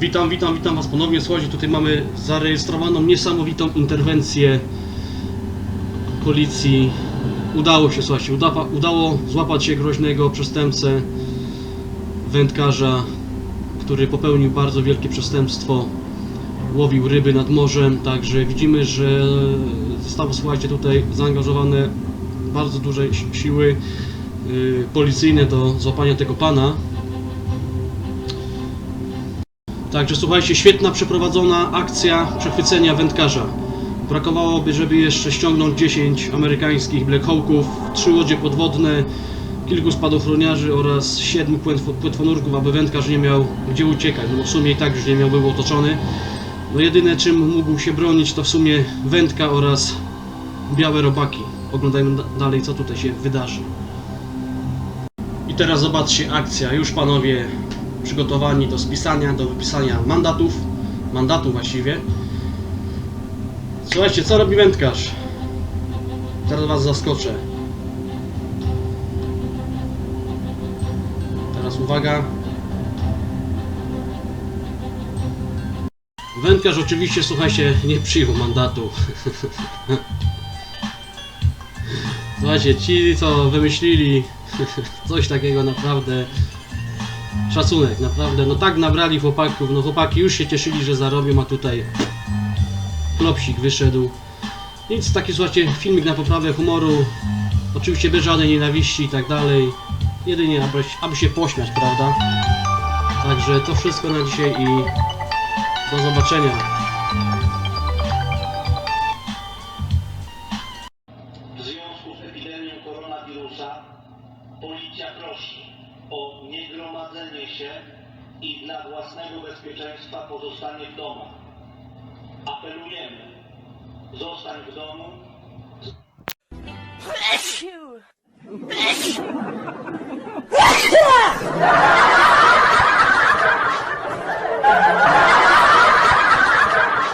Witam, witam, witam Was ponownie. Słuchajcie, tutaj mamy zarejestrowaną niesamowitą interwencję policji. Udało się, słuchajcie, uda, udało złapać się groźnego przestępcę, wędkarza, który popełnił bardzo wielkie przestępstwo. Łowił ryby nad morzem, także widzimy, że zostały, słuchajcie, tutaj zaangażowane bardzo duże si- siły y, policyjne do złapania tego pana. Także słuchajcie, świetna przeprowadzona akcja przechwycenia wędkarza. Brakowałoby, żeby jeszcze ściągnąć 10 amerykańskich Black Hawków, 3 łodzie podwodne, kilku spadochroniarzy oraz 7 płetw- płetwonurków, aby wędkarz nie miał gdzie uciekać. No bo w sumie i tak już nie miał, był otoczony. No jedyne czym mógł się bronić to w sumie wędka oraz białe robaki. Oglądajmy da- dalej co tutaj się wydarzy. I teraz zobaczcie akcja. Już panowie przygotowani do spisania, do wypisania mandatów. Mandatu właściwie. Słuchajcie, co robi wędkarz? Teraz was zaskoczę. Teraz uwaga. Wędkarz oczywiście, słuchajcie, nie przyjął mandatu. Słuchajcie, ci co wymyślili coś takiego naprawdę szacunek, naprawdę, no tak nabrali chłopaków, no chłopaki już się cieszyli, że zarobią, a tutaj klopsik wyszedł. Nic, taki słuchajcie, filmik na poprawę humoru, oczywiście bez żadnej nienawiści i tak dalej, jedynie aby, aby się pośmiać, prawda? Także to wszystko na dzisiaj i do zobaczenia. W związku z epidemią koronawirusa policja prosi o niegromadzenie się i dla własnego bezpieczeństwa pozostanie w domach. Apelujemy, zostań w domu, Bless you. Bless you.